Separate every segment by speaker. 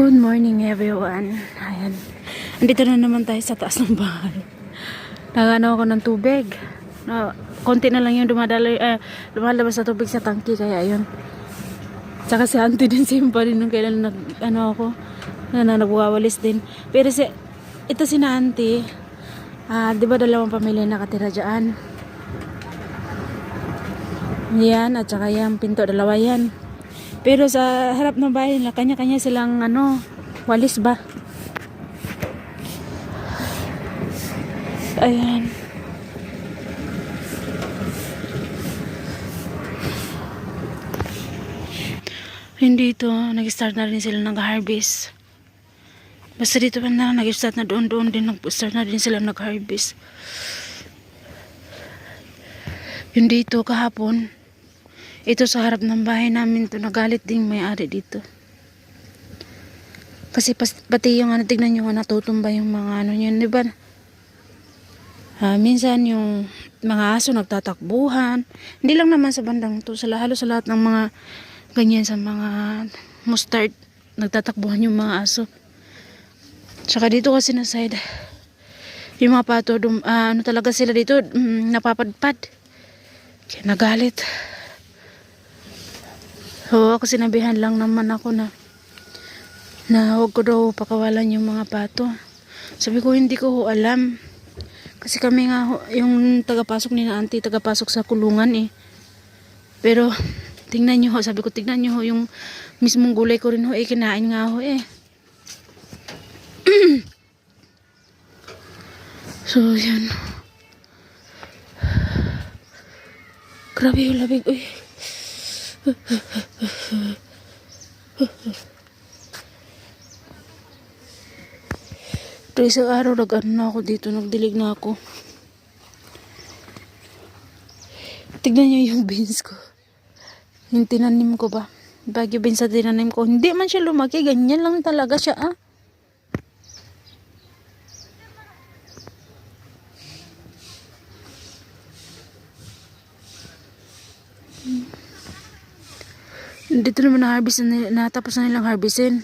Speaker 1: Good morning everyone. Ayan. Andito na naman tayo sa taas ng bahay. Nagano ako ng tubig. Na, konti na lang yung dumadaloy, eh, lumalabas sa tubig sa tangki. Kaya yun. Tsaka si auntie din simpa rin nung kailan nag, ano ako, na, na nagwawalis din. Pero si, ito si na auntie, ah, di ba dalawang pamilya nakatira dyan? Yan, at saka yan, pinto, dalawa yan. Pero sa harap ng bahay nila, kanya-kanya silang ano, walis ba? Ayan. Hindi ito, nag-start na rin sila nag-harvest. Basta dito pa na, nag-start na doon-doon din, nag-start na din sila nag-harvest. Yun dito kahapon, ito sa harap ng bahay namin to nagalit ding may-ari dito. Kasi pas, pati yung ano, tignan nyo natutumba yung mga ano yun, di ba? Ah, minsan yung mga aso nagtatakbuhan. Hindi lang naman sa bandang to, sa halos sa lahat ng mga ganyan sa mga mustard nagtatakbuhan yung mga aso. Tsaka dito kasi na side, yung mga pato, dum, ah, ano talaga sila dito, mm, napapadpad. Kaya nagalit. Oo, ako sinabihan lang naman ako na na huwag ko daw pakawalan yung mga pato. Sabi ko, hindi ko ho alam. Kasi kami nga, yung tagapasok ni na auntie, tagapasok sa kulungan eh. Pero, tingnan nyo ho, sabi ko, tingnan nyo ho, yung mismong gulay ko rin ho, eh, kinain nga ho eh. so, yan. Grabe yung labig, uy. Ito isang araw nag-ano na ako dito, nagdilig na ako. Tignan niyo yung beans ko. Yung tinanim ko ba? Bagyo beans sa tinanim ko. Hindi man siya lumaki, ganyan lang talaga siya ah. Dito naman na-harvest natapos na nilang harvestin.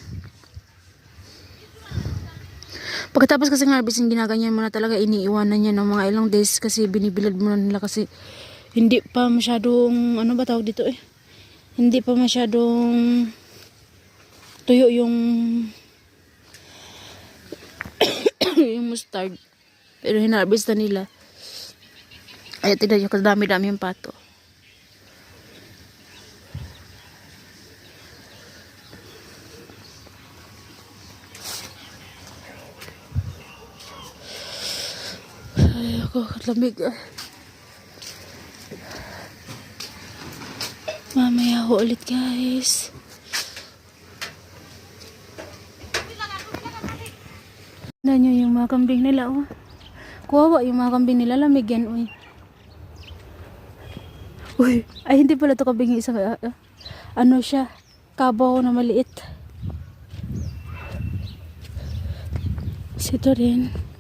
Speaker 1: Pagkatapos kasi ng harvesting, ginaganyan mo na talaga, iniiwanan niya ng mga ilang days kasi binibilad mo na nila kasi hindi pa masyadong, ano ba tawag dito eh? Hindi pa masyadong tuyo yung yung mustard. Pero hinarvest na nila. Ay, tignan nyo, kadami-dami yung pato. Ay, ako, lamig. ah. Mamaya ako ulit, guys. Tignan nyo yung mga kambing nila, oh. Kuwawa yung mga kambing nila, lamig yan, uy. Uy, ay hindi pala to kambing isang, ah, ah. ano siya, kabaw na maliit. Sito rin.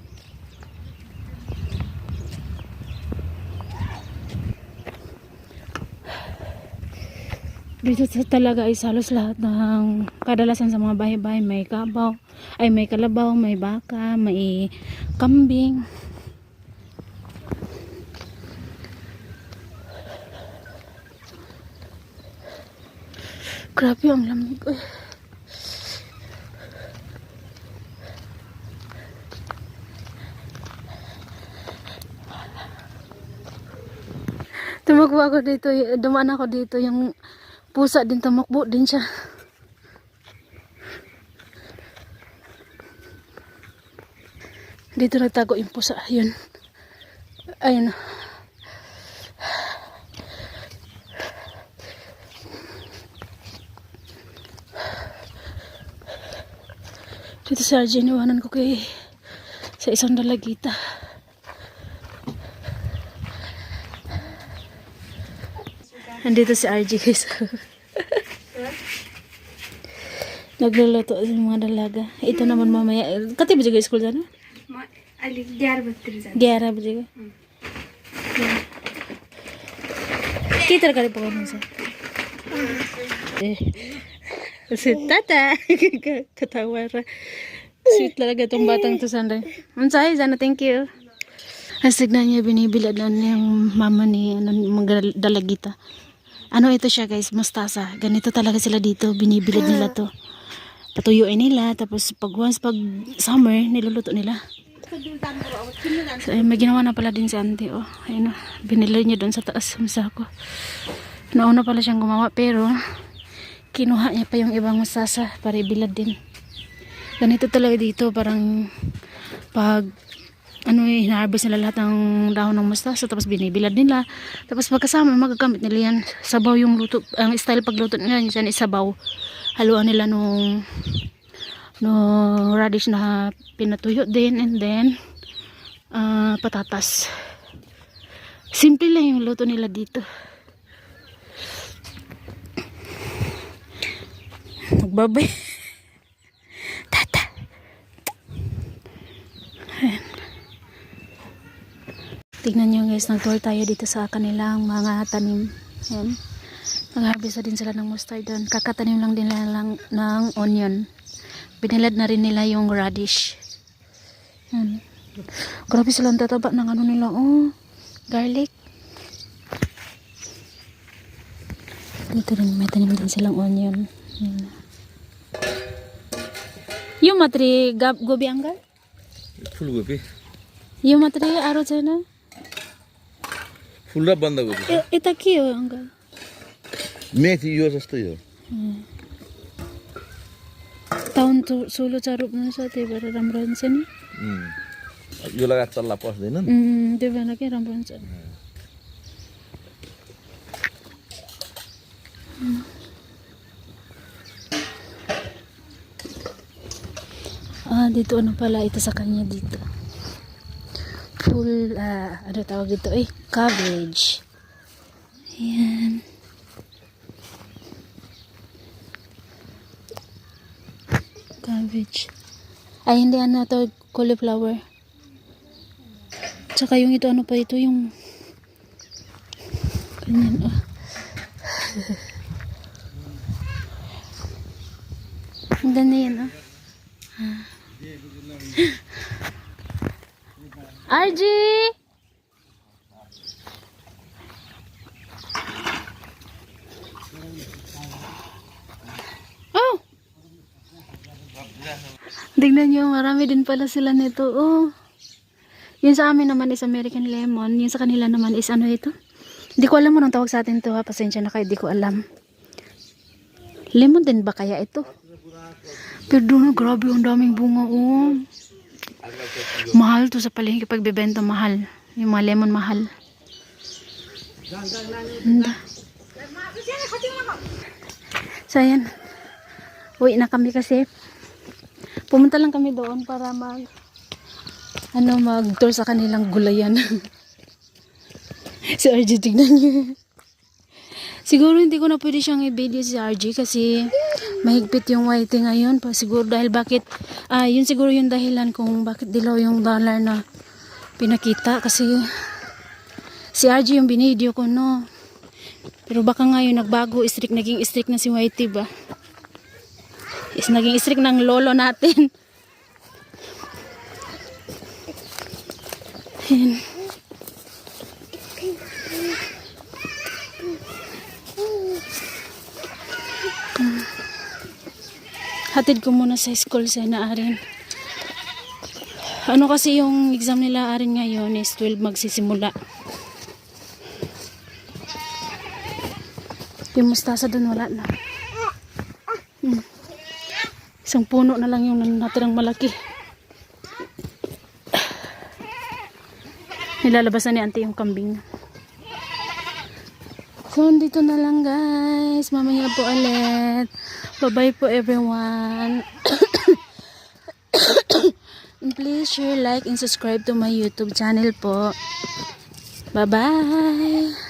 Speaker 1: Dito talaga is halos lahat ng kadalasan sa mga bahay-bahay may kabaw, ay may kalabaw, may baka, may kambing. Grabe ang lamig. Uy. Tumakbo ako dito, dumaan ako dito, yung pusa din tumakbo din siya. Dito nagtago yung pusa, yun. Ayun. Dito sa Arjen, iwanan ko kay sa isang dalagita. Andito si RG guys. Nagluluto yung mga dalaga. Ito naman mamaya. Kati ba dyan school
Speaker 2: dyan? Gyara ba dyan?
Speaker 1: Gyara ba dyan? Kita ka rin po kami sa. Eh. Si tata. Katawa ra. Sweet talaga itong batang to sanday. Ang sahay sana. Thank you. Asig na niya binibilad na yung mama ni ano, mga dalagita. Ano ito siya guys, mustasa. Ganito talaga sila dito, binibilad nila to. Patuyuin nila, tapos pag once pag summer, niluluto nila. So, ayun, may ginawa na pala din si auntie, oh. Ayun, oh. binili niya doon sa taas, sa ako. Nauna pala siyang gumawa, pero kinuha niya pa yung ibang mustasa para ibilad din. Ganito talaga dito, parang pag ano eh, hinaharvest nila lahat ng dahon ng mustasa tapos binibilad nila. Tapos pagkasama, magagamit nila yan. Sabaw yung luto, ang style pagluto nila yan is sabaw. Haluan nila nung no radish na pinatuyo din and then ah, patatas. Simple lang yung luto nila dito. Nagbabay. Tata. Ayan. Tingnan nyo guys, nag-tour tayo dito sa kanilang mga tanim. Ayan. Nag-harvest din sila ng mustard doon. Kakatanim lang din lang ng onion. Binilad na rin nila yung radish. Ayan. Grabe silang tataba ng ano nila. Oh, garlic. Dito rin, may tanim din silang onion. Ayan. Yung matri gobi anggal?
Speaker 3: Full gobi.
Speaker 1: Yung matri aro chana?
Speaker 3: फुल र बन्दाकोपी
Speaker 1: ita के हो अङ्कल?
Speaker 3: मेथी यो जस्तै हो।
Speaker 1: Town solo चार रोप्नु छ त्यही भएर राम्रो हुन्छ नि.
Speaker 3: यो लगाएर चल्ला पस्दैनन्
Speaker 1: उम्, त्यही भएर के राम्रो हुन्छ। dito ano pala ito sa kanya dito. Full, ah, ano tawag dito eh, cabbage. Ayan. Cabbage. Ay, hindi ano to, cauliflower. Tsaka yung ito, ano pa ito, yung... Ganyan, ah. Ang ganda yan, ah. RG! Tignan nyo, marami din pala sila nito. Oh. Yun sa amin naman is American lemon. Yun sa kanila naman is ano ito? Hindi ko alam mo nung tawag sa atin to ha. Pasensya na kayo, di ko alam. Lemon din ba kaya ito? Pero doon, grabe, ang daming bunga. Oh. Mahal to sa palengke pag bibenta mahal. Yung mga lemon mahal. Ganda. So ayan. Uwi na kami kasi pumunta lang kami doon para mag ano mag tour sa kanilang gulayan. si RG tignan niyo. Siguro hindi ko na pwede siyang i-video si RG kasi mahigpit yung YT ngayon. Pa, siguro dahil bakit, ah, yun siguro yung dahilan kung bakit dilaw yung dollar na pinakita. Kasi si RG yung binideo ko, no. Pero baka ngayon nagbago, strict, naging strict na si YT ba? Is naging strict ng lolo natin. Ayan. hatid ko muna sa school sa naarin. Ano kasi yung exam nila arin ngayon is 12 magsisimula. Yung mustasa doon wala na. Isang puno na lang yung natirang malaki. Nilalabasan ni auntie yung kambing. So, dito na lang guys. Mamaya po ulit. Bye-bye po everyone. And please share, like, and subscribe to my YouTube channel po. Bye-bye.